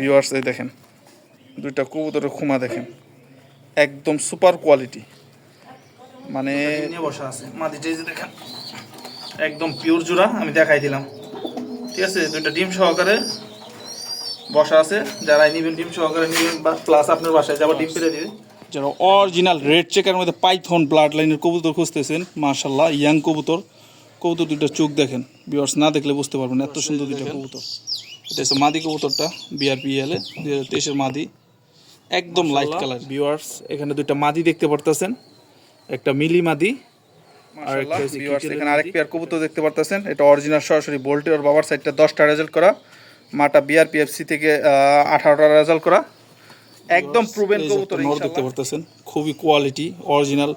Viewers এই দেখেন দুইটা কবুতরের খুমা দেখেন একদম সুপার কোয়ালিটি মানে বসা আছে। যে দেখেন একদম পিওর জোড়া আমি দেখাই দিলাম। ঠিক আছে? দুইটা ডিম সহকারে বসা আছে। যারা নিবেন ডিম সহকারে নিবেন বা প্লাস আপনার বাসায় যাবার ডিম পেরে দিবে। যারা অরিজিনাল রেড চেকের মধ্যে পাইথন ব্লাড লাইনের কবুতর খুঁজতেছেন মার্শাল্লাহ ইয়াং কবুতর। কবুতর দুইটা চোখ দেখেন। বিয়ার্স না দেখলে বুঝতে পারবেন এত সুন্দর দুইটা কবুতর। এটা হচ্ছে মাদি কবুতরটা বিআরপিএল এ দুই হাজার তেইশের মাদি। একদম লাইট কালার ভিউয়ার্স এখানে দুইটা মাদি দেখতে পারতেছেন। একটা মিলি মাদি আর এখানে আরেক পেয়ার কবুতর দেখতে পারতেছেন। এটা অরিজিনাল সরাসরি বোল্টে ওর বাবার সাইডটা দশটা রেজাল্ট করা। মাটা বিআরপিএফসি থেকে আঠারোটা রেজাল্ট করা। একদম প্রুভেন কবুতর নর দেখতে। পারতেছেন খুবই কোয়ালিটি অরিজিনাল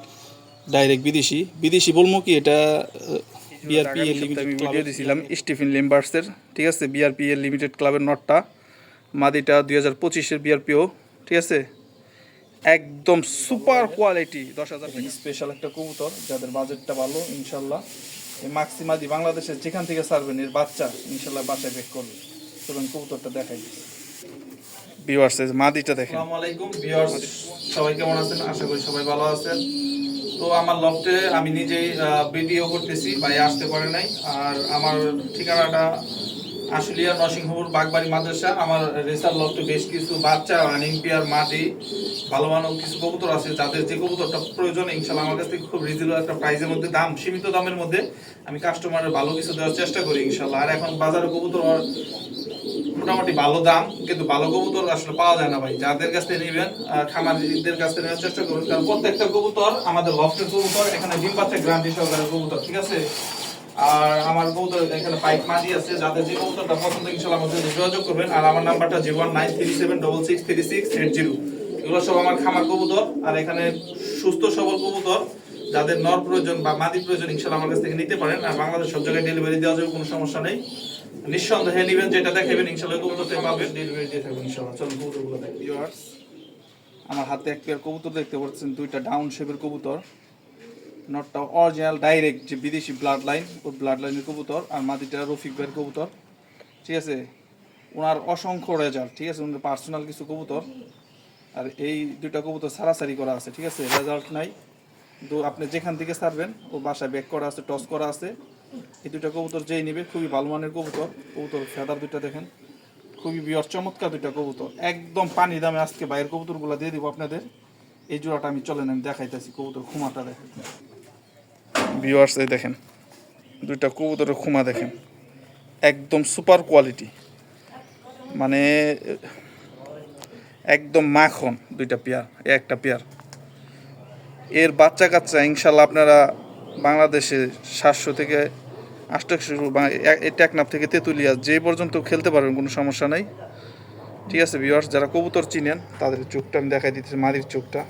ডাইরেক্ট বিদেশি। বিদেশি বলব কি এটা বিআরপি লিমিটেড ভিডিও দিছিলাম স্টিফেন লিম্বার্সের ঠিক আছে? বিআরপিএল লিমিটেড ক্লাবের নটটা মাদিটা দুই হাজার পঁচিশের বিআরপিও ঠিক আছে? একদম সুপার কোয়ালিটি দশ হাজার স্পেশাল একটা কবুতর? যাদের বাজেটটা ভালো ইনশাল্লাহ। এই মাক্সিমাদি বাংলাদেশের যেখান থেকে সারবেন এর বাচ্চা ইনশাল্লাহ বাসায় বেক করবে। এবং কবুতরটা দেখাই। ভিউয়ার্স মাদিটা দেখেন। আসসালামু আলাইকুম ভিউয়ার্স সবাই কেমন আছেন? আশা করি সবাই ভালো আছেন। তো আমার লফটে আমি নিজেই ভিডিও করতেছি, ভাই আসতে পারে নাই। আর আমার ঠিকানাটা আশুলিয়া নরসিংহপুর, বাগবাড়ি মাদ্রাসা। আমার রেসার লফটে বেশ কিছু বাচ্চা রানিং পেয়ার মাটি, ভালো ভালো কিছু কবুতর আছে, যাদের যে কবুতরটা প্রয়োজন, ইনশাল্লাহ আমার কাছ থেকে খুব রিজনেবল একটা প্রাইসের মধ্যে, দাম, সীমিত দামের মধ্যে আমি কাস্টমারের ভালো কিছু দেওয়ার চেষ্টা করি, ইনশাল্লাহ। আর এখন বাজারে কবুতর মোটামুটি ভালো দাম, কিন্তু ভালো কবুতর আসলে পাওয়া যায় না ভাই। যাদের কাছ থেকে নেবেন খামারিদের কাছ থেকে নেওয়ার চেষ্টা করুন। কারণ প্রত্যেকটা কবুতর, আমাদের লফটের কবুতর, এখানে ডিম পাচ্ছে গ্রান্টি সহকারে কবুতর, ঠিক আছে? আর আমার কবুতর এখানে পাইপ মাদি আছে, যাদের যে কবুতরটা পছন্দ, ইনশাল্লাহ আমাদের যোগাযোগ করবেন। আর আমার নাম্বারটা zero one nine three seven double six three six eight zero. এগুলো সব আমার খামার কবুতর, আর এখানে সুস্থ সবল কবুতর, যাদের নর প্রয়োজন বা মাদি প্রয়োজন, ইনশাল্লাহ আমার কাছ থেকে নিতে পারেন। আর বাংলাদেশ সব জায়গায় ডেলিভারি দেওয়া যাবে, কোনো সমস্যা নেই। নিঃসন্দেহে নিবেন যেটা দেখাবেন ইনশাল্লাহ কবুতর থেকে পাবেন। ডেলিভারি দিয়ে থাকবেন ইনশাল্লাহ। চলুন কবুতরগুলো দেখি। ভিউয়ার্স আমার হাতে এক পেয়ার কবুতর দেখতে পাচ্ছেন দুইটা ডাউন শেপের কবুতর। নটটা অরিজিনাল ডাইরেক্ট যে বিদেশি ব্লাড লাইন ওই ব্লাড লাইনের কবুতর আর মাদিটা রফিক ভাইয়ের কবুতর। ঠিক আছে? ওনার অসংখ্য রেজাল্ট ঠিক আছে? ওনার পার্সোনাল কিছু কবুতর। আর এই দুইটা কবুতর সারাসারি করা আছে ঠিক আছে? রেজাল্ট নাই। তো আপনি যেখান থেকে সারবেন ও বাসায় ব্যাক করা আছে টস করা আছে। এই দুইটা কবুতর যেই নেবে, খুবই ভালো মানের কবুতর। কবুতর ফেদার দুইটা দেখেন। খুবই বিয়র চমৎকার দুইটা কবুতর। একদম পানি দামে আজকে বাইরের কবুতরগুলো দিয়ে দিব আপনাদের। এই জোড়াটা আমি চলেন, আমি দেখাইতেছি কবুতর খুমাটা দেখেন। ভিউয়ার্স এই দেখেন, দুইটা কবুতরের খুমা দেখেন। একদম সুপার কোয়ালিটি মানে একদম মাখন দুইটা পেয়ার একটা পেয়ার। এর বাচ্চা কাচ্চা ইনশাল্লাহ আপনারা বাংলাদেশে সাতশো থেকে আটশো টেকনাফ থেকে তেঁতুলিয়া যে পর্যন্ত খেলতে পারবেন কোনো সমস্যা নেই। ঠিক আছে ভিওয়ার্স যারা কবুতর চিনেন, তাদের চোখটা আমি দেখাই দিতেছি, মাদির চোখটা।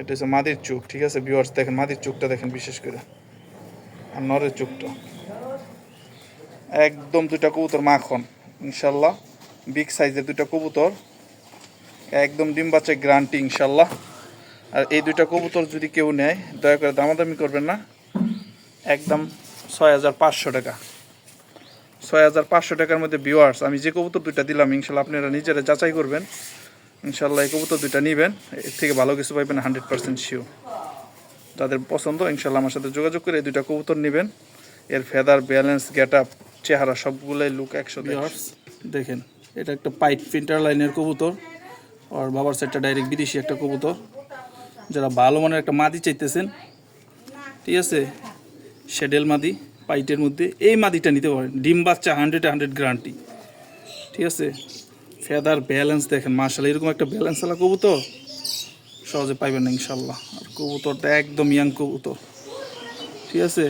এটা হচ্ছে মাদির চোখ, ঠিক আছে ভিওয়ার্স দেখেন, মাদির চোখটা দেখেন বিশেষ করে। আর নরের চোখটা। একদম দুইটা কবুতর মাখন, ইনশাল্লাহ। বিগ সাইজের দুইটা কবুতর। একদম ডিম বাচ্চা গ্রান্টি ইনশাল্লাহ। আর এই দুইটা কবুতর যদি কেউ নেয়, দয়া করে দামাদামি করবেন না। একদম ছয় হাজার পাঁচশো টাকা। ছয় হাজার পাঁচশো টাকার মধ্যে ভিউয়ার্স আমি যে কবুতর দুইটা দিলাম ইনশাল্লাহ আপনারা নিজেরা যাচাই করবেন। ইনশাল্লাহ এই কবুতর দুইটা নেবেন, এর থেকে ভালো কিছু পাইবেন হান্ড্রেড পার্সেন্ট শিওর যাদের পছন্দ ইনশাল্লাহ আমার সাথে যোগাযোগ করে এই দুইটা কবুতর নেবেন। এর ফেদার ব্যালেন্স গেট আপ চেহারা সবগুলোই লুক একশো দেখেন, এটা একটা পাইপ ফিল্টার লাইনের কবুতর, আর বাবার সাইডটা ডাইরেক্ট বিদেশি একটা কবুতর। যারা ভালো মানের একটা মাদি চাইতেছেন, ঠিক আছে শেডেল মাদি, পাইটের মধ্যে এই মাদিটা নিতে পারেন। ডিম বাচ্চা হান্ড্রেড হান্ড্রেড গ্যারান্টি ঠিক আছে? ফেদার ব্যালেন্স দেখেন মার্শাল এরকম একটা ব্যালেন্স আলা কবুতর সহজে পাইবেন না ইনশাল্লাহ আর কবুতরটা একদম ইয়াং কবুতর। ঠিক আছে?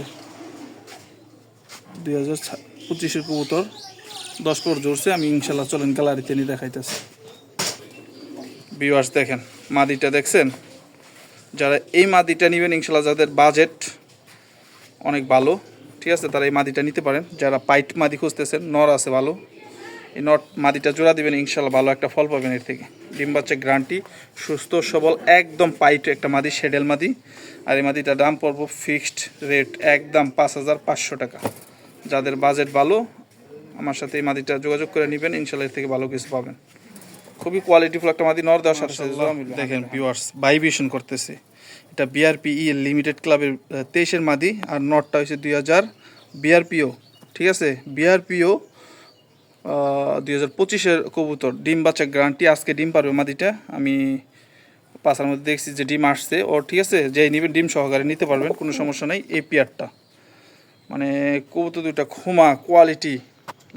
দুই হাজার পঁচিশের কবুতর, দশ পর জোরছে, আমি ইনশাল্লাহ চলেন গ্যালারিতে নিয়ে দেখাইতেছি। ভিউয়ার্স দেখেন, মাদিটা দেখছেন? যারা এই মাদিটা নেবেন ইনশাল্লাহ যাদের বাজেট অনেক ভালো ঠিক আছে? তারা এই মাদিটা নিতে পারেন। যারা পাইট মাদি খুঁজতেছেন নর আছে ভালো। এই নট মাদিটা জোড়া দিবেন ইনশাল্লাহ ভালো একটা ফল পাবেন এর থেকে। ডিম বাচ্চা গ্রান্টি সুস্থ সবল একদম পাইট একটা মাদি শেডেল মাদি। আর এই মাদিটার দাম পড়ব ফিক্সড রেট একদম পাঁচ হাজার পাঁচশো টাকা। যাদের বাজেট ভালো আমার সাথে এই মাদিটা যোগাযোগ করে নেবেন ইনশাল্লাহ এর থেকে ভালো কিছু পাবেন। খুবই কোয়ালিটিফুল একটা মাদি নর দেওয়ার সাথে সাথে দেখেন ভিউয়ার্স ভাইব্রেশন করতেছে। এটা বিআরপিই লিমিটেড ক্লাবের তেইশের মাদি, আর নটটা হয়েছে দুই হাজার বিআরপিও ঠিক আছে? বিআরপিও দুই হাজার পঁচিশের কবুতর, ডিম বাচ্চা গ্যারান্টি আজকে ডিম পারবে মাদিটা। আমি পাশার মধ্যে দেখছি যে ডিম আসছে, ও ঠিক আছে? যে নেবেন, ডিম সহকারে নিতে পারবেন, কোনো সমস্যা নেই, এই পেয়ারটা। মানে কবুতর দুইটা খুমা কোয়ালিটি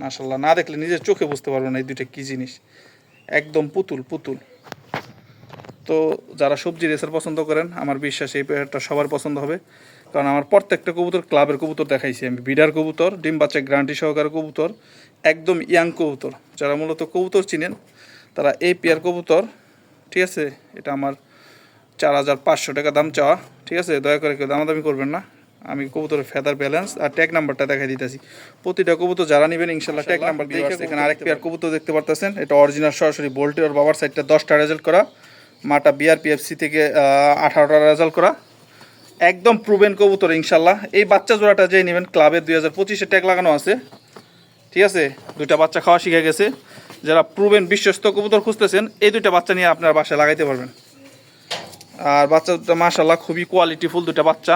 মাসাল্লাহ না দেখলে নিজের চোখে বুঝতে পারবেন না এই দুইটা কী জিনিস। একদম পুতুল পুতুল। তো যারা সবজি রেসার পছন্দ করেন আমার বিশ্বাস এই পেয়ারটা সবার পছন্দ হবে। কারণ আমার প্রত্যেকটা কবুতর ক্লাবের কবুতর দেখাইছি আমি। বিডার কবুতর ডিম বাচ্চা গ্যারান্টি সহকারে কবুতর একদম ইয়াং কবুতর। যারা মূলত কবুতর চিনেন তারা এই পেয়ার কবুতর ঠিক আছে এটা আমার চার হাজার পাঁচশো টাকা দাম চাওয়া ঠিক আছে দয়া করে কেউ দামাদামি করবেন না। আমি কবুতরের ফেদার ব্যালেন্স আর ট্যাগ নাম্বারটা দেখাই দিতেছি। প্রতিটা কবুতর যারা নেবেন ইনশাল্লাহ ট্যাগ নাম্বার দেখে এখানে আরেক পেয়ার কবুতর দেখতে পারতেছেন এটা অরিজিনাল সরাসরি বোল্টে ওর বাবার সাইডটা দশটা রেজাল্ট করা। মাটা বিআরপিএফসি থেকে আঠারোটা রেজাল্ট করা। একদম প্রুভেন কবুতর, ইনশাল্লাহ। এই বাচ্চা জোড়াটা যে নেবেন ক্লাবের দুই হাজার পঁচিশে ট্যাগ লাগানো আছে। ঠিক আছে? দুইটা বাচ্চা খাওয়া শিখে গেছে। যারা প্রুভেন বিশ্বস্ত কবুতর খুঁজতেছেন, এই দুইটা বাচ্চা নিয়ে আপনার বাসায় লাগাইতে পারবেন। আর বাচ্চা দুটো মাশাল্লাহ খুবই কোয়ালিটিফুল দুটা বাচ্চা।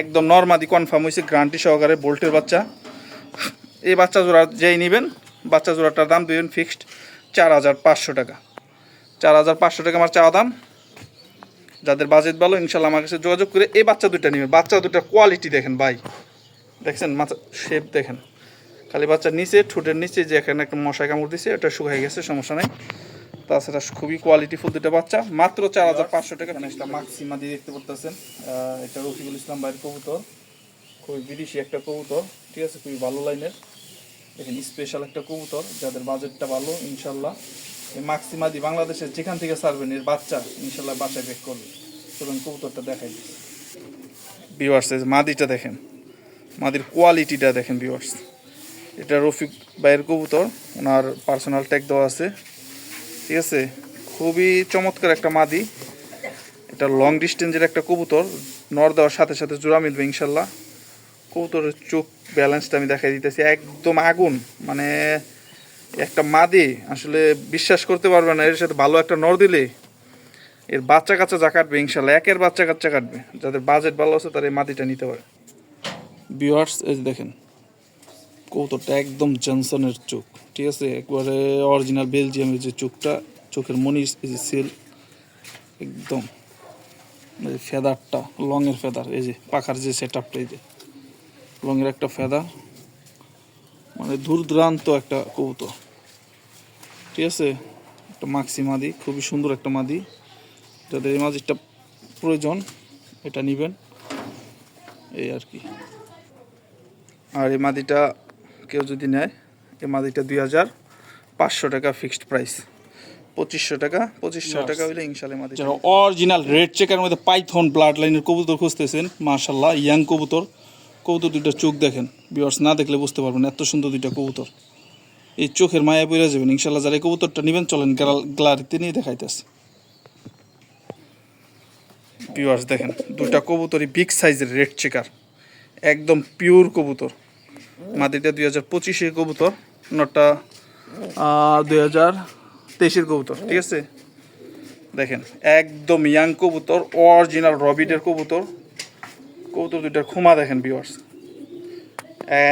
একদম নর্মাদি কনফার্ম হয়েছে গ্রান্টি সহকারে বোল্টের বাচ্চা। এই বাচ্চা জোড়া যেই নেবেন, বাচ্চা জোড়াটার দাম দিবেন ফিক্সড চার হাজার পাঁচশো টাকা। চার হাজার পাঁচশো টাকা আমার চাওয়া দাম। যাদের বাজেট ভালো, ইনশাল্লাহ আমার কাছে যোগাযোগ করে এই বাচ্চা দুটা নেবেন বাচ্চা দুটার কোয়ালিটি দেখেন ভাই। দেখছেন? মাথা শেপ দেখেন। খালি বাচ্চার নিচে, ঠোঁটের নিচে, যে এখানে একটা মশায় কামড় দিছে ওটা শুকাই গেছে, সমস্যা নেই। তাছাড়া খুবই কোয়ালিটিফুল দুটো বাচ্চা। মাত্র চার হাজার পাঁচশো টাকা একটা মাক্সিমা দিয়ে দেখতে পারতেছেন। এটা রফিকুল ইসলাম ভাইয়ের কবুতর। খুবই বিদেশি একটা কবুতর, ঠিক আছে? খুবই ভালো লাইনের। এখানে স্পেশাল একটা কবুতর। যাদের বাজেটটা ভালো, ইনশাল্লাহ। এই মাক্সিমাদি বাংলাদেশের যেখান থেকে সারবেন এর বাচ্চা, ইনশাল্লাহ বাসায় বেক করবে। চলুন কবুতরটা দেখাই। দিচ্ছি মাদিটা দেখেন। মাদির কোয়ালিটিটা দেখেন ভিউয়ার্স এটা রফিক ভাইয়ের কবুতর, ওনার পার্সোনাল ট্যাগ দেওয়া আছে। ঠিক আছে? খুবই চমৎকার একটা মাদি। এটা লং ডিস্টেন্সের একটা কবুতর। নর দেওয়ার সাথে সাথে জোড়া মিলবে, ইনশাল্লাহ। কবুতরের চোখ ব্যালেন্সটা আমি দেখাই দিতেছি। একদম আগুন মানে একটা মাদি, আসলে বিশ্বাস করতে পারবে না, এর সাথে ভালো একটা নর দিলে এর বাচ্চা কাচ্চা যা কাটবে, ইনশাল্লাহ, একের বাচ্চা কাচ্চা কাটবে, যাদের বাজেট ভালো আছে তারা এই মাদিটা নিতে পারে। বিওয়ার্স এই দেখেন কৌতরটা একদম জনসনের চোখ, ঠিক আছে? একবারে অরিজিনাল বেলজিয়ামের যে চোখটা, চোখের মনি সেল একদম ফেদারটা লংয়ের ফেদার এই যে পাখার যে সেট আপটা এই যে লংয়ের একটা ফেদার মানে দূরদূরান্ত একটা কবুতর। ঠিক আছে? একটা মাক্সি মাদি খুবই সুন্দর একটা মাদি। যাদের এই মাদিটা প্রয়োজন এটা নেবেন। এই আর কি। আর এই মাদিটা কেউ যদি নেয় এই মাদিটা দুই হাজার পাঁচশো টাকা ফিক্সড প্রাইস। পঁচিশশো টাকা পঁচিশশো টাকা হইলে ইনশাল্লাহ মাদি যারা অরিজিনাল রেড চেকার মধ্যে পাইথন ব্লাড লাইনের কবুতর খুঁজতেছেন মার্শাল্লাহ ইয়াং কবুতর। কবুতর দুইটা চোখ দেখেন বিয়ার্স না দেখলে বুঝতে পারবেন এত সুন্দর দুইটা কবুতর। এই চোখের মায়া পড়ে যাবেন ইনশাল্লাহ যারা এই কবুতরটা নেবেন, চলেন গ্যালারিতে নিয়ে দেখাইতেছে। ভিউয়ার্স দেখেন, দুইটা কবুতরই বিগ সাইজের রেড চেকার একদম পিওর কবুতর। মাদিটা দুই হাজার পঁচিশের কবুতর নটা দুই হাজার তেইশের কবুতর, ঠিক আছে? দেখেন, একদম ইয়াং কবুতর অরিজিনাল রবিডের কবুতর। কবুতর দুইটার খুমা দেখেন বিওয়ার্স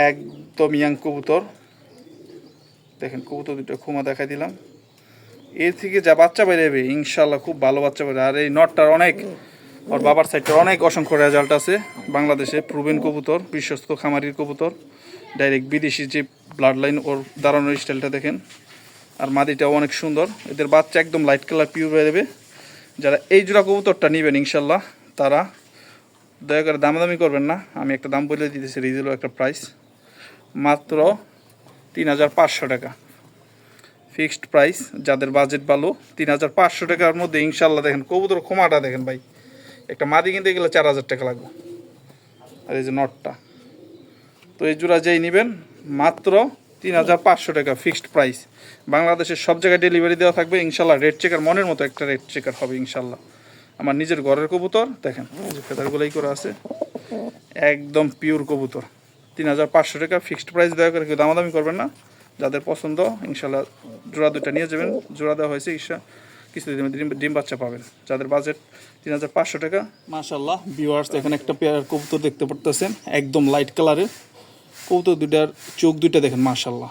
একদম ইয়াং কবুতর। দেখেন, কবুতর দুইটা খুমা দেখাই দিলাম। এর থেকে যা বাচ্চা বেরোবে ইনশাল্লাহ খুব ভালো বাচ্চা বেরোবে আর এই নটটার অনেক, ওর বাবার সাইডটার অনেক অসংখ্য রেজাল্ট আছে। বাংলাদেশে প্রুভেন কবুতর, বিশ্বস্ত খামারির কবুতর। ডাইরেক্ট বিদেশি যে ব্লাড লাইন ওর দাঁড়ানোর স্টাইলটা দেখেন। আর মাদিটাও অনেক সুন্দর। এদের বাচ্চা একদম লাইট কালার পিওর বেরোবে যারা এই জোড়া কবুতরটা নেবেন ইনশাল্লাহ তারা দয়া করে দামাদামি করবেন না। আমি একটা দাম বলে দিতেছি রিজেলও একটা প্রাইস মাত্র তিন হাজার পাঁচশো টাকা। ফিক্সড প্রাইস যাদের বাজেট ভালো, তিন হাজার পাঁচশো টাকার মধ্যে ইনশাল্লাহ দেখেন, কবুতর ক্ষমাটা দেখেন ভাই। একটা মাদি কিনতে গেলে চার হাজার টাকা লাগবে। আর এই যে নটটা। তো এই জোড়া যেই নেবেন, মাত্র তিন হাজার পাঁচশো টাকা ফিক্সড প্রাইস বাংলাদেশের সব জায়গায় ডেলিভারি দেওয়া থাকবে ইনশাল্লাহ রেড চেকার মনের মতো একটা রেড চেকার হবে ইনশাল্লাহ আমার নিজের ঘরের কবুতর, দেখেন যে ফেদারগুলোই করা আছে, একদম পিওর কবুতর। তিন হাজার পাঁচশো টাকা ফিক্সড প্রাইস দয়া করে কেউ দামাদামি করবেন না। যাদের পছন্দ, ইনশাল্লাহ জোড়া দুইটা নিয়ে যাবেন। জোড়া দেওয়া হয়েছে, ঈশা কিছু দিন ডিম ডিম বাচ্চা পাবেন। যাদের বাজেট তিন হাজার পাঁচশো টাকা, মাশাল্লাহ ভিউয়ার্স এখানে একটা পেয়ার কবুতর দেখতে পারতেছেন, একদম লাইট কালারের কবুতর দুইটার চোখ দুইটা দেখেন, মাশাল্লাহ।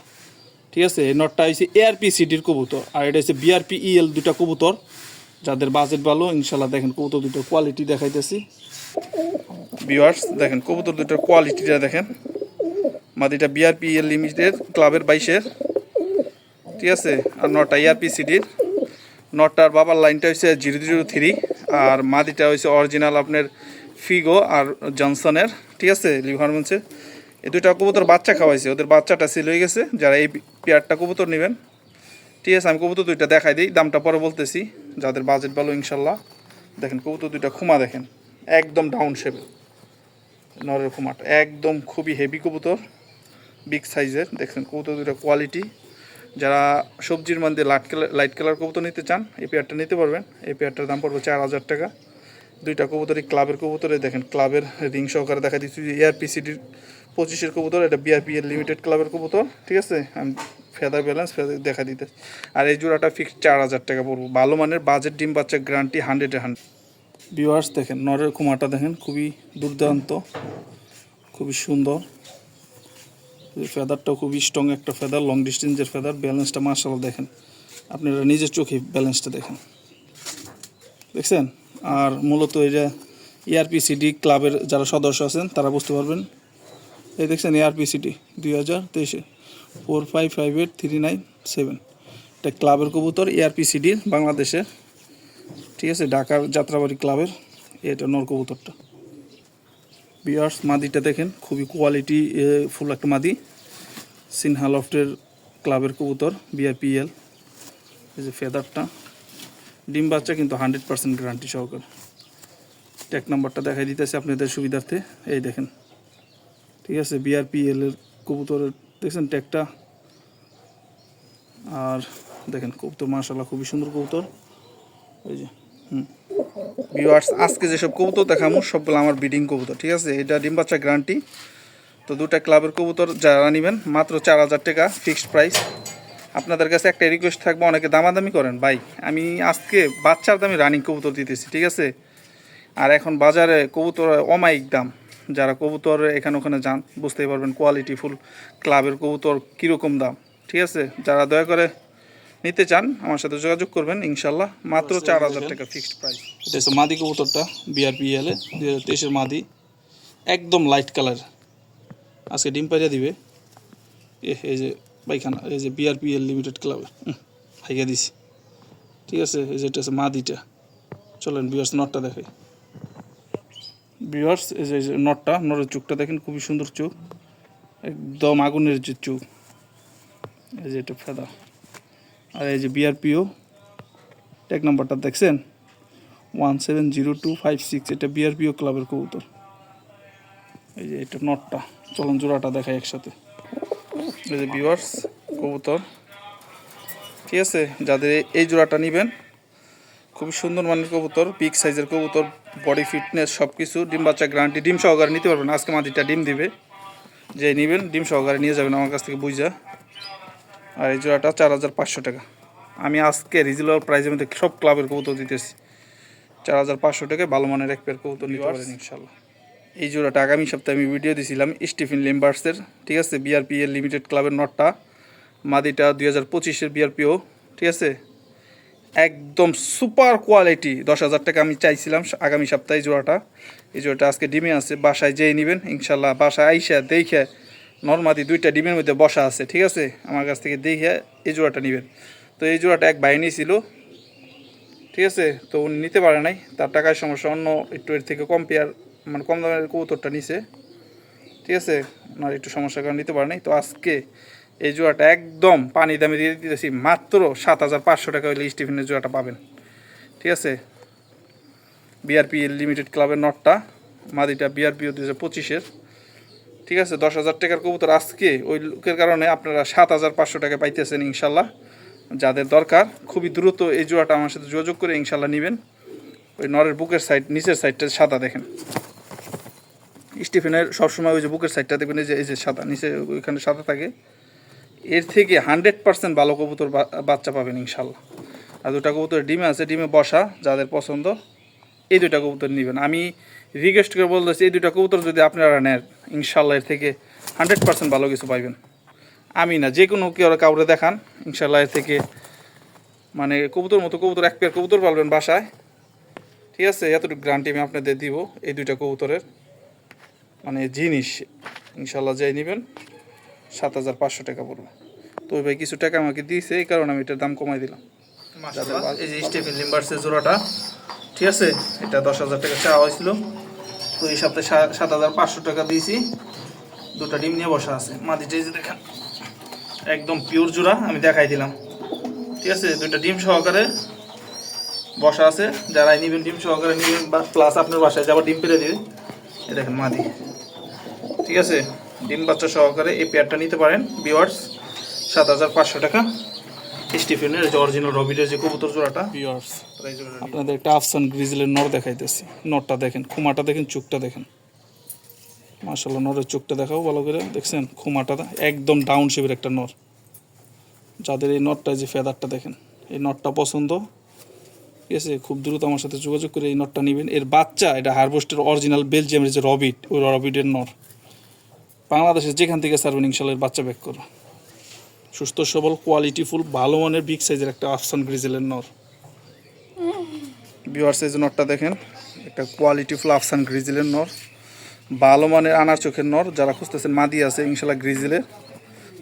ঠিক আছে নটটা হচ্ছে এআরপি সিটির কবুতর, আর এটা হচ্ছে বিআরপি ইএল দুটা কবুতর। যাদের বাজেট ভালো, ইনশাল্লাহ দেখেন কবুতর দুটোর কোয়ালিটি দেখাইতেছি। ভিউয়ার্স দেখেন কবুতর দুটোর কোয়ালিটিটা দেখেন। মাদিটা বিআরপি ইএল লিমিটেড ক্লাবের বাইশের। ঠিক আছে? আর নটা ইআরপি সিটির নটার বাবার লাইনটা হচ্ছে জিরো জিরো থ্রি আর মাদিটা হচ্ছে অরিজিনাল আপনার ফিগো আর জনসনের ঠিক আছে? লিভ হারমোন্সের। এই দুইটা কবুতর বাচ্চা খাওয়াইছে। ওদের বাচ্চাটা সেল হয়ে গেছে। যারা এই পেয়ারটা কবুতর নেবেন। ঠিক আছে? আমি কবুতর দুইটা দেখাই দিই। দামটা পরে বলতেছি। যাদের বাজেট ভালো ইনশাল্লাহ দেখেন, কবুতর দুইটা খুমা দেখেন। একদম ডাউন শেপে নরের খুমাটা। একদম খুবই হেভি কবুতর। বিগ সাইজের দেখছেন কবুতর দুইটা কোয়ালিটি যারা সবজির মধ্যে লাইট কালার লাইট কালার কবুতর নিতে চান, এই পেয়ারটা নিতে পারবেন। এই পেয়ারটার দাম পড়বে চার হাজার টাকা। দুইটা কবুতরই ক্লাবের কবুতরে। দেখেন ক্লাবের রিং সহকারে দেখা দিচ্ছি এআরপিসিডির পঁচিশের কবুতর। এটা বিআরপিএল লিমিটেড ক্লাবের কবুতর। ঠিক আছে? আমি ফেদার ব্যালেন্স দেখা দিতে। আর এই জোড়াটা ফিক্সড চার হাজার টাকা পড়ব। ভালো মানের বাজেট ডিম বাচ্চা গ্যারান্টি হান্ড্রেডে হান্ড্রেড ভিউয়ার্স দেখেন, নরের কুমারটা দেখেন, খুবই দুর্দান্ত, খুবই সুন্দর। এই ফেদারটাও খুবই স্ট্রং একটা ফেদার লং ডিস্টেন্সের ফেদার ব্যালেন্সটা মার্শাল দেখেন। আপনারা নিজের চোখে ব্যালেন্সটা দেখেন। দেখছেন? আর মূলত যে এআরপিসিডি ক্লাবের যারা সদস্য আছেন, তারা বুঝতে পারবেন। এই দেখছেন এআরপিসিডি দুই হাজার তেইশে। Four five five eight three nine seven এটা ক্লাবের কবুতর এআরপিসিডির বাংলাদেশের। ঠিক আছে, ঢাকার যাত্রাবাড়ি ক্লাবের। এটা নর কবুতরটা। বিয়ার্স মাদিটা দেখেন, খুবই কোয়ালিটি ফুল একটা মাদি। সিনহা লফটের ক্লাবের কবুতর বিআরপিএল এই যে ফেদারটা ডিম বাচ্চা কিন্তু হান্ড্রেড পার্সেন্ট গ্যারান্টি সহকারে। ট্যাগ নাম্বারটা দেখাই দিতেছে আপনাদের সুবিধার্থে। এই দেখেন। ঠিক আছে বিআরপিএল এর কবুতরের দেখছেন ট্যাগটা। আর দেখেন কবুতর মাশাল্লাহ খুবই সুন্দর কবুতর। এই যে, হুম। ভিউয়ার্স আজকে যেসব কবুতর দেখামো, সবগুলো আমার বিডিং কবুতর, ঠিক আছে? এটা ডিম বাচ্চা গ্যারান্টি তো দুটা ক্লাবের কবুতর যারা নেবেন, মাত্র চার হাজার টাকা ফিক্সড প্রাইস আপনাদের কাছে একটা রিকোয়েস্ট থাকবে, অনেকে দামাদামি করেন। ভাই, আমি আজকে বাচ্চার দামে রানিং কবুতর দিতেছি, ঠিক আছে? আর এখন বাজারে কবুতর অমায়িক দাম। যারা কবুতর এখানে ওখানে যান বুঝতেই পারবেন কোয়ালিটি ফুল ক্লাবের কবুতর কীরকম দাম ঠিক আছে? যারা দয়া করে নিতে চান আমার সাথে যোগাযোগ করবেন ইনশাল্লাহ। মাত্র চার হাজার টাকা ফিক্সড প্রাইস এটা হচ্ছে মাদি কবুতরটা বিআরপিএল দুই হাজার তেইশের মাদি। একদম লাইট কালার আজকে ডিম পাইরা দিবে। এ এই যে পাইখানা এই যে বিআরপিএল লিমিটেড ক্লাবে হাইয়া দিছি। ঠিক আছে? এই যে এটা হচ্ছে মাদিটা। চলেন বিয়ার্স নটটা দেখাই। বিয়ার্স এই যে নটটা নটের চোখটা দেখেন, খুবই সুন্দর চোখ। একদম আগুনের যে চোখ। এই যে এটা ফেদা। আর এই যে বিআরপিও ট্যাগ নাম্বারটা দেখছেন? One seven zero two five six এটা বিআরপিও ক্লাবের কবুতর। এই যে এটা নটটা চলন জোড়াটা দেখাই একসাথে। এই যে ভিউয়ার্স কবুতর। ঠিক আছে? যাদের এই জোড়াটা নেবেন খুবই সুন্দর মানের কবুতর বিগ সাইজের কবুতর বডি ফিটনেস সব কিছু ডিম বাচ্চা গ্যারান্টি ডিম সহকারে নিতে পারবেন। আজকে মাদিটা ডিম দিবে। যে নেবেন ডিম সহকারে নিয়ে যাবেন আমার কাছ থেকে বুঝা আর এই জোড়াটা চার হাজার পাঁচশো টাকা। আমি আজকে রিজনেবল প্রাইজের মধ্যে সব ক্লাবের কবুতর দিতেছি। চার হাজার পাঁচশো টাকায় ভালো মানের এক পেয়ার কবুতর নিতে পারেন ইনশাল্লাহ। এই জোড়াটা আগামী সপ্তাহে আমি ভিডিও দিয়েছিলাম স্টিফিন লিম্বার্সের ঠিক আছে? বিআরপিএল লিমিটেড ক্লাবের নটটা। মাদিটা দুই হাজার পঁচিশের বিআরপিও ঠিক আছে? একদম সুপার কোয়ালিটি। দশ হাজার টাকা আমি চাইছিলাম আগামী সপ্তাহে জোড়াটা। এই জোড়াটা আজকে ডিমে আছে, বাসায় যেয়ে নেবেন, ইনশাল্লাহ বাসায় আইসা দেখে নর্মাদি দুইটা ডিমের মধ্যে বসা আছে, ঠিক আছে? আমার কাছ থেকে দেখে এই জোড়াটা নেবেন। তো এই জোড়াটা এক বাহিনী ছিল ঠিক আছে? তো উনি নিতে পারে নাই, তার টাকার সমস্যা, অন্য একটু এর থেকে কম পেয়ার মানে কম দামের কবুতরটা নিছে, ঠিক আছে? ওনার একটু সমস্যার কারণে নিতে পারে নাই। তো আজকে এই জোড়াটা একদম পানি দামে দিয়ে দিতেছি, মাত্র সাত হাজার পাঁচশো টাকা হলে স্টিফেনের জোড়াটা পাবেন। ঠিক আছে? বিআরপি লিমিটেড ক্লাবের নটটা, মাদিটা বিআরপি দু হাজার পঁচিশের। ঠিক আছে? দশ হাজার টাকার কবুতর আজকে, ওই লোকের কারণে আপনারা সাত হাজার পাঁচশো টাকা পাইতেছেন ইনশাল্লাহ। যাদের দরকার, খুবই দ্রুত এই জোড়াটা আমার সাথে যোগাযোগ করে ইনশাল্লাহ নেবেন। ওই নরের বুকের সাইড নিচের সাইডটা সাদা দেখেন। স্টিফেনের সবসময় ওই যে বুকের সাইডটা দেখবেন, এই যে এই যে সাদা, নিচে ওইখানে সাদা থাকে। এর থেকে হান্ড্রেড পার্সেন্ট ভালো কবুতর বাচ্চা পাবেন ইনশাল্লাহ। আর দুটা কবুতর ডিমে আছে, ডিমে বসা, যাদের পছন্দ, এই দুটা কবুতর নেবেন। আমি রিকোয়েস্ট করে বলতেছি এই দুইটা কবুতর যদি আপনারা নেন, ইনশাল্লাহ এর থেকে হান্ড্রেড পার্সেন্ট ভালো কিছু পাইবেন। আমি না যে কোনো কেউ কাউরে দেখান, ইনশাল্লাহ এর থেকে মানে কবুতর মতো কবুতর, এক পেয়ার কবুতর পালবেন বাসায়। ঠিক আছে? এতটুকু গ্রান্টি আমি আপনাদের দিব, এই দুইটা কবুতরের মানে জিনিস, ইনশাল্লাহ যাই নেবেন। সাত হাজার পাঁচশো টাকা পড়বে। তো ওই ভাই কিছু টাকা আমাকে দিয়েছে, এই কারণে আমি এটার দাম কমাই দিলাম। এই যে স্টেফেন লিম্বার্সের জোড়াটা, ঠিক আছে? এটা দশ হাজার টাকা চাওয়া হয়েছিল। তো এই সপ্তাহে সাত হাজার পাঁচশো টাকা দিয়েছি। দুটা ডিম নিয়ে বসা আছে। মাদিটা যে দেখেন, একদম পিওর জোড়া, আমি দেখাই দিলাম। ঠিক আছে? দুইটা ডিম সহকারে বসা আছে। যারাই নিবেন ডিম সহকারে নিবেন, বা প্লাস আপনার বাসায় যাবার ডিম পেরে দিবে। এই দেখেন মাদি। ঠিক আছে? ডিম বাচ্চা সহকারে এই পেয়ারটা নিতে পারেন বিওয়ার্স সাত হাজার পাঁচশো টাকা। স্টিফেনের যে অরিজিনাল রবিটের যে কবুতর জোড়াটা বিওয়ার্স আপনাদের একটা আফসান গ্রিজেলের নর দেখাইতেছি। নরটা দেখেন খুমাটা দেখেন চোখটা দেখেন। মার্শাল্লাহ নরের চোখটা দেখাও ভালো করে। দেখছেন খুমাটা একদম ডাউন শেপের একটা নর। যাদের এই নটটা যে ফেদারটা দেখেন এই নটটা পছন্দ। ঠিক আছে খুব দ্রুত আমার সাথে যোগাযোগ করে এই নটটা নেবেন। এর বাচ্চা এটা হারভেস্টের অরিজিনাল বেলজিয়ামের যে রবিট ওই রবিটের নর। বাংলাদেশে যেখান থেকে সার্ভেন ইনশাল্লাহ বাচ্চা ব্যাক করো সুস্থ, সবল কোয়ালিটিফুল ভালো মানের বিগ সাইজের একটা আফসান গ্রিজেলের নর। বিওয়ার সাইজ নটটা দেখেন, একটা কোয়ালিটিফুল আফসান গ্রিজেলের নর। ভালো মানের আনার চোখের নর, যারা খুঁজতেছেন মাদি আছে ইনশাল্লাহ গ্রিজেলের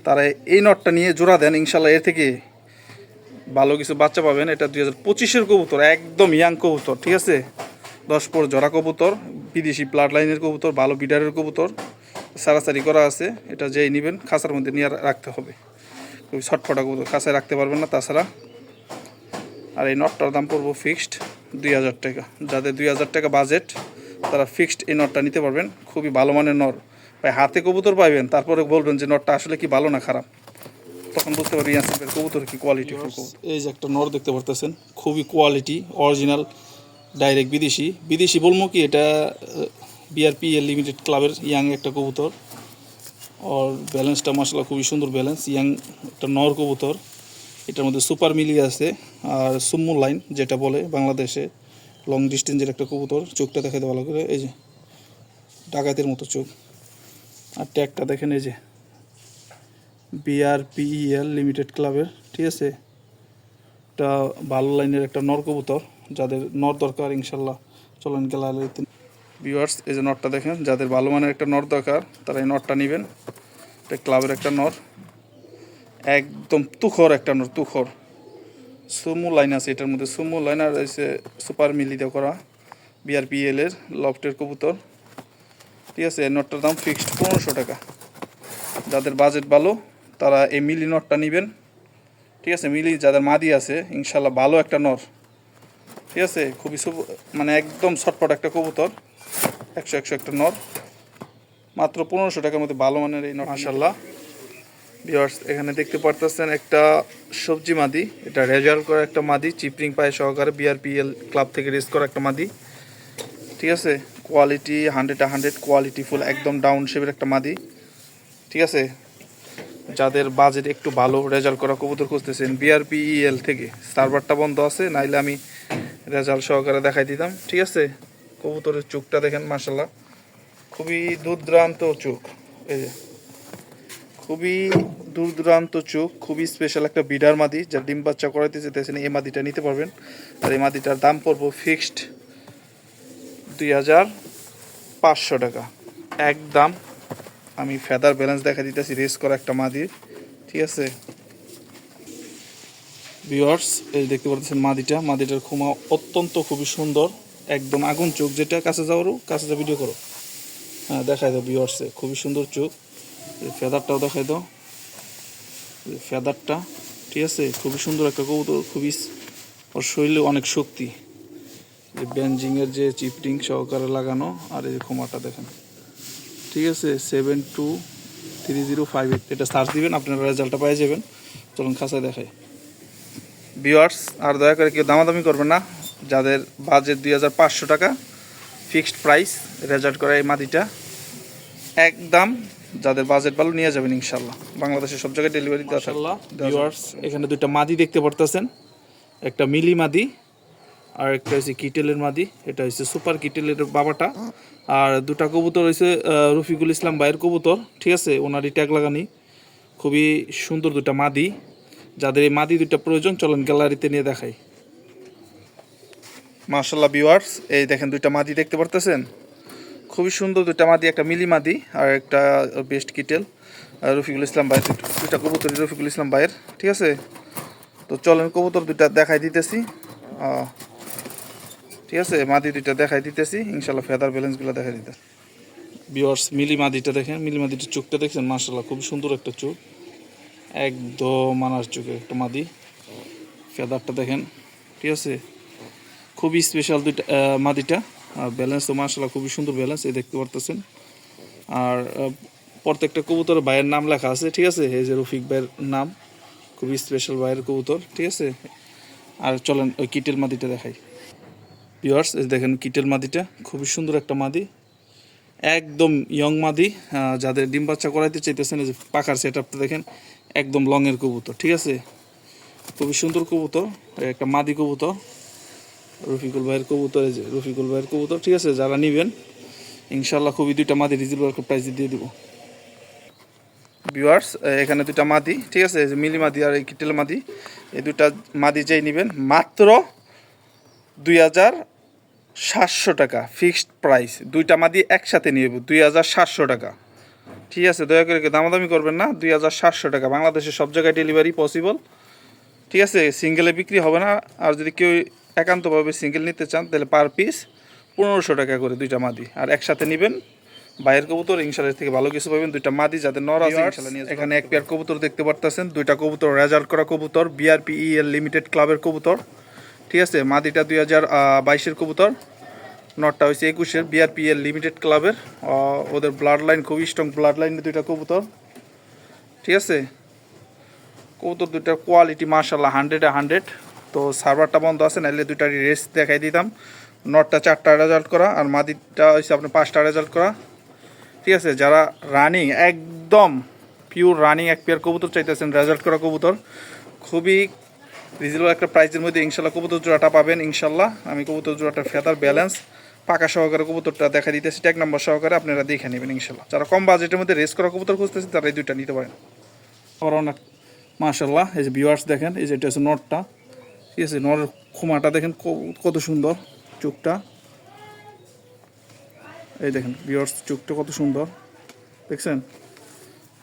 তারা এই নটটা নিয়ে জোড়া দেন ইনশাল্লাহ এর থেকে ভালো কিছু বাচ্চা পাবেন। এটা দুই হাজার পঁচিশের কবুতর, একদম ইয়াং কবুতর, ঠিক আছে? দশ পর জরা কবুতর, বিদেশি প্লাট লাইনের কবুতর, ভালো বিডারের কবুতর। সারাসারি করা আছে এটা যেই নেবেন খাঁচার মধ্যে নিয়ে রাখতে হবে। খুবই ছটফটা কবুতর খাঁচায় রাখতে পারবেন না তাছাড়া আর এই নটটার দাম পড়ব ফিক্সড দুই হাজার টাকা। যাদের দুই হাজার টাকা বাজেট তারা ফিক্সড এই নটটা নিতে পারবেন। খুবই ভালো মানের নর। ভাই হাতে কবুতর পাইবেন তারপরে বলবেন যে নটটা আসলে কি ভালো না খারাপ। তখন বুঝতে পারবেন ইয়াসিফের কবুতর কি কোয়ালিটি এই যে একটা নর দেখতে পারতেছেন খুবই কোয়ালিটি অরিজিনাল ডাইরেক্ট বিদেশি। বিদেশি বলব কি এটা বিআরপি এর লিমিটেড ক্লাবের ইয়াং একটা কবুতর। আর ব্যালেন্সটা মশলা খুবই সুন্দর ব্যালেন্স ইয়াং একটা নর কবুতর। এটার মধ্যে সুপার মিলি আছে আর সুম্মু লাইন যেটা বলে বাংলাদেশে লং ডিস্টেন্সের একটা কবুতর। চোখটা দেখাতে ভালো করে, এই যে ডাকাতের মতো চোখ। আর ট্যাগটা দেখেন, এই যে বিআরপিএল লিমিটেড ক্লাবের ঠিক আছে? এটা ভালো লাইনের একটা নর কবুতর। যাদের নর দরকার ইনশাল্লাহ চলেন গেলালে ভিউয়ার্স এই যে নটটা দেখেন, যাদের ভালো মানের একটা নর দরকার, তারা এই নটটা নেবেন। এটা ক্লাবের একটা নর একদম তুখর একটা নর তুখর। সুমু লাইন আছে এটার মধ্যে। সুমু লাইন আর এসে সুপার মিলিতে করা বিআরপিএল এর লফটের কবুতর। ঠিক আছে, এই নটটার দাম ফিক্সড পনেরোশো টাকা। যাদের বাজেট ভালো, তারা এই মিলি নটটা নেবেন। ঠিক আছে, মিলি যাদের মাদি আছে ইনশাল্লাহ ভালো একটা নর ঠিক আছে, খুবই মানে একদম ছটপট একটা কবুতর। একশো একশো একটা নর মাত্র পনেরোশো টাকার মধ্যে ভালো মানের এই নট মাসাল্লাহ এখানে দেখতে পারতেছেন একটা সবজি মাদি। এটা রেজাল্ট করা একটা মাদি চিপরিং পায়ে সহকারে বিআরপিএল ক্লাব থেকে রেস করা একটা মাদি। ঠিক আছে? Quality hundred hundred quality full একদম ডাউন শেপের একটা মাদি। ঠিক আছে? যাদের বাজেট একটু ভালো, রেজাল্ট করা কবুতর খুঁজতেছেন বিআরপিএল থেকে। সার্ভারটা বন্ধ আছে, নাইলে আমি রেজাল্ট সহকারে দেখাই দিতাম। ঠিক আছে? কবুতরের চোখটা দেখেন মাসাল্লাহ খুবই দুর্দান্ত চোখ, এই যে। খুবই দূর দূরান্ত চোখ, খুবই স্পেশাল একটা বিডার মাদি যা ডিম বাচ্চা করাইতে যেতেছেন এই মাদিটা নিতে পারবেন। আর এই মাদিটার দাম পড়ব ফিক্সড দুই হাজার পাঁচশো টাকা। একদম আমি ফেদার ব্যালেন্স দেখা দিতেছি রেস করা একটা মাদির ঠিক আছে? ভিউয়ার্স এই দেখতে পাচ্ছেন মাদিটা, মাদিটার খুমা অত্যন্ত খুবই সুন্দর। একদম আগুন চোখ যেটা কাছে যাওয়ারও, কাছে যা ভিডিও করো। হ্যাঁ দেখাই দাও ভিউয়ার্সে খুবই সুন্দর চোখ। ফেদারটাও দেখাই দাও। ফেদারটা ঠিক আছে? খুবই সুন্দর একটা কবুতর, খুবই ওর শরীরে অনেক শক্তি। যে ব্যাঞ্জিংয়ের যে চিপটিং সহকারে লাগানো, আর এই খোমাটা দেখেন। ঠিক আছে? Seven two three zero five eight এটা সার্চ দিবেন, আপনারা রেজাল্টটা পেয়ে যাবেন। চলুন খাঁচায় দেখাই। ভিওয়ার্স আর দয়া করে কেউ দামাদামি করবেন না। যাদের বাজেট দুই হাজার পাঁচশো টাকা ফিক্সড প্রাইস রেজাল্ট করা এই মাদিটা একদম যাদের বাজেট ভালো নিয়ে যাবেন ইনশাল্লাহ বাংলাদেশের সব জায়গায় ডেলিভারি ভিউয়ার্স এখানে দুইটা মাদি দেখতে পারতেছেন। একটা মিলি মাদি আর একটা হচ্ছে কিটেলের মাদি। এটা হচ্ছে সুপার কিটেলের বাবাটা। আর দুটা কবুতর আহ, রফিকুল ইসলাম ভাইয়ের কবুতর ঠিক আছে? ওনারই ট্যাগ লাগানি। খুবই সুন্দর দুটা মাদি। যাদের এই মাদি দুটা প্রয়োজন চলেন গ্যালারিতে নিয়ে দেখাই। মার্শাল্লাহ বিওয়ার্স এই দেখেন দুইটা মাদি দেখতে পারতেছেন? খুবই সুন্দর দুইটা মাদি, একটা মিলি মাদি আর একটা বেস্ট কিটেল। রফিকুল ইসলাম ভাইয়ের দুইটা কবুতর রফিকুল ইসলাম ভাইয়ের, ঠিক আছে? তো চলেন কবুতর দুইটা দেখাই দিতেছি। ঠিক আছে? মাদি দুইটা দেখাই দিতেছি ইনশাল্লাহ ফেদার ব্যালেন্সগুলো দেখাই দিতেছি। বিওয়ার্স মিলি মাদিটা দেখেন, মিলি মাদিটার চোখটা দেখছেন? মার্শাল্লাহ খুব সুন্দর একটা চোখ। একদম মানার চোখে একটা মাদি। ফেদারটা দেখেন, ঠিক আছে? খুবই স্পেশাল দুইটা মাদিটা ব্যালেন্স তো মার্শাল্লাহ খুবই সুন্দর ব্যালেন্স এই দেখতে পারতেছেন। আর প্রত্যেকটা কবুতর ভাইয়ের নাম লেখা আছে, ঠিক আছে? এই যে রফিক ভাইয়ের নাম, খুবই স্পেশাল ভাইয়ের কবুতর, ঠিক আছে? আর চলেন ওই কিটেল মাদিটা দেখাই। এই দেখেন কিটেল মাদিটা খুবই সুন্দর একটা মাদি একদম ইয়ং মাদি যাদের ডিম বাচ্চা করাইতে চাইতেছেন, এই যে পাখার সেট আপটা দেখেন, একদম লংয়ের কবুতর, ঠিক আছে? খুবই সুন্দর কবুতর, একটা মাদি কবুতর। রফিকুল ভাইয়ের কবুতর যে রফিকুল ভাইয়ের কবুতর, ঠিক আছে, যারা নিবেন ইনশাল্লাহ খুবই দুইটা মাদি একটা প্রাইস দিয়ে দেবো। ভিউয়ার্স এখানে দুইটা মাদি, ঠিক আছে মিলি মাদি আর এই কিটেল মাদি, এই দুটা মাদি যেই নেবেন, মাত্র দুই হাজার সাতশো টাকা, ফিক্সড প্রাইস। দুইটা মাদি একসাথে নিয়ে দুই হাজার সাতশো টাকা। ঠিক আছে, দয়া করে দামাদামি করবেন না, দুই হাজার সাতশো টাকা। বাংলাদেশের সব জায়গায় ডেলিভারি পসিবল ঠিক আছে সিঙ্গেলে বিক্রি হবে না, আর যদি কেউ একান্তভাবে সিঙ্গেল নিতে চান তাহলে পার পিস পনেরোশো টাকা করে দুইটা মাদি। আর একসাথে নেবেন বাইরের কবুতর ইনশাল্লাহ থেকে ভালো কিছু পাবেন। দুইটা মাদি যাদের নর আছে এখানে এক পেয়ার কবুতর দেখতে পারতেছেন দুইটা কবুতর রেজাল্ট করা কবুতর বিআরপিইএল লিমিটেড ক্লাবের কবুতর। ঠিক আছে মাদিটা দুই হাজার বাইশের কবুতর নটটা হয়েছে একুশের বিআরপিএল লিমিটেড ক্লাবের ওদের ব্লাড লাইন খুবই স্ট্রং ব্লাড লাইনের দুইটা কবুতর। ঠিক আছে কবুতর দুইটার কোয়ালিটি মার্শাল্লাহ হান্ড্রেডে হান্ড্রেড তো সার্ভারটা বন্ধ আছে নাহলে দুইটার রেস্ট দেখাই দিতাম। নটটা চারটা রেজাল্ট করা আর মাদিটা হচ্ছে আপনার পাঁচটা রেজাল্ট করা। ঠিক আছে, যারা রানিং একদম পিওর রানিং এক পেয়ার কবুতর চাইতেছেন রেজাল্ট করা কবুতর, খুবই রিজনেবল একটা প্রাইসের মধ্যে ইনশাল্লাহ কবুতর জোড়াটা পাবেন, ইনশাল্লাহ। আমি কবুতর জোড়াটার ফেদার ব্যালেন্স পাকা সহকারে কবুতরটা দেখা দিতেছি ট্যাগ নাম্বার সহকারে আপনারা দেখে নেবেন ইনশাল্লাহ। যারা কম বাজেটের মধ্যে রেস করা কবুতর খুঁজতেছেন, তারা এই দুইটা নিতে পারেন। আবার অনেক মাশাল্লাহ, এই যে ভিউয়ার্স দেখেন, এই যে এটা হচ্ছে নটটা। ঠিক আছে নরের খোমাটা দেখেন কত সুন্দর চোখটা। এই দেখেন ভিউয়ার্স চোখটা কত সুন্দর। দেখছেন?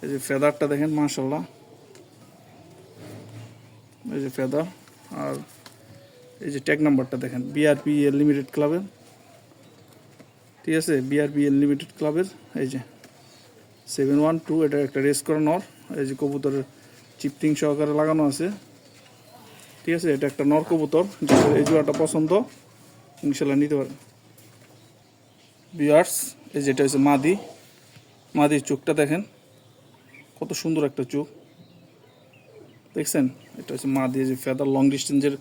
এই যে ফেদারটা দেখেন মাশাল্লাহ এই যে ফেদার আর এই যে ট্যাগ নাম্বারটা দেখেন বিআরপিএল লিমিটেড ক্লাবের ঠিক আছে বিআরপিএল লিমিটেড ক্লাবের এই যে। সেভেন ওয়ান টু এটা একটা রেস করা নর। এই যে কবুতরের চিপটিং সহকারে লাগানো আছে। ঠিক আছে, এটা একটা নর কবুতর, যাদের এই জোড়াটা পছন্দ ইনশাল্লাহ নিতে পারেন বিয়ার্স এই যেটা হচ্ছে মাদি, মাদির চোখটা দেখেন, কত সুন্দর একটা চোখ। দেখছেন? এটা হচ্ছে মাদি যে ফেদার লং ডিস্টেন্সের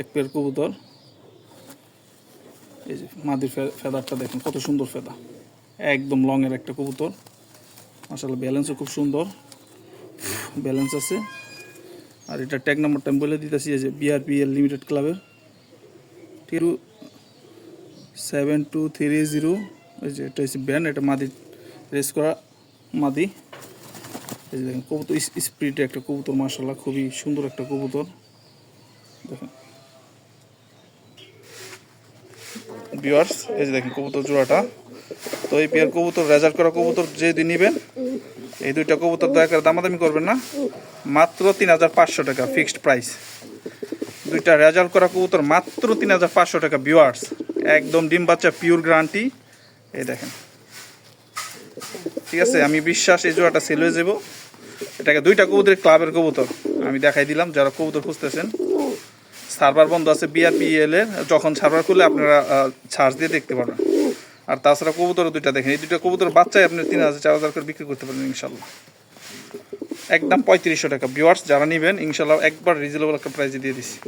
এক পেয়ার কবুতর। এই যে মাদির ফেদারটা দেখেন, কত সুন্দর ফেদা একদম লংয়ের একটা কবুতর। আসলে ব্যালেন্সও খুব সুন্দর। ব্যালেন্স আছে। আর এটা ট্যাগ নাম্বারটা আমি বলে দিতেছি যে বিআরপিএল লিমিটেড ক্লাবের two seven two three zero এই যে এটা হচ্ছে ব্যান্ড এটা মাদি রেস করা মাদি। এই যে দেখেন, কবুতর স্প্রিটে একটা কবুতর মার্শাল্লাহ খুবই সুন্দর একটা কবুতর। দেখেন। ভিউয়ার্স এই যে দেখেন, কবুতর জোড়াটা। তো এই পেয়ার কবুতর রেজাল্ট করা কবুতর যদি নেবেন এই দুইটা কবুতর দয়া করে দামাদামি করবেন না। মাত্র তিন হাজার পাঁচশো টাকা ফিক্সড প্রাইস। দুইটা রেজাল্ট করা কবুতর মাত্র তিন হাজার পাঁচশো টাকা ভিউয়ার্স একদম ডিম বাচ্চা পিওর গ্যারান্টি এই দেখেন। ঠিক আছে, আমি বিশ্বাস এই জোড়াটা সেল হয়ে যাব। এটাকে দুইটা কবুতরের ক্লাবের কবুতর আমি দেখাই দিলাম, যারা কবুতর খুঁজতেছেন। সার্ভার বন্ধ আছে বিআরপিএল এর। যখন সার্ভার খুলে আপনারা চার্জ দিয়ে দেখতে পারবেন। আর তাছাড়া কবুতর দুইটা দেখেন। এই দুইটা কবুতর বাচ্চাই আপনি তিন হাজার, চার হাজার করে বিক্রি করতে পারেন ইনশাল্লাহ। একদম পঁয়ত্রিশশো টাকা। ভিউয়ার্স যারা নেবেন, ইনশাল্লাহ একবার রিজনেবল একটা প্রাইজে দিয়ে দিচ্ছি।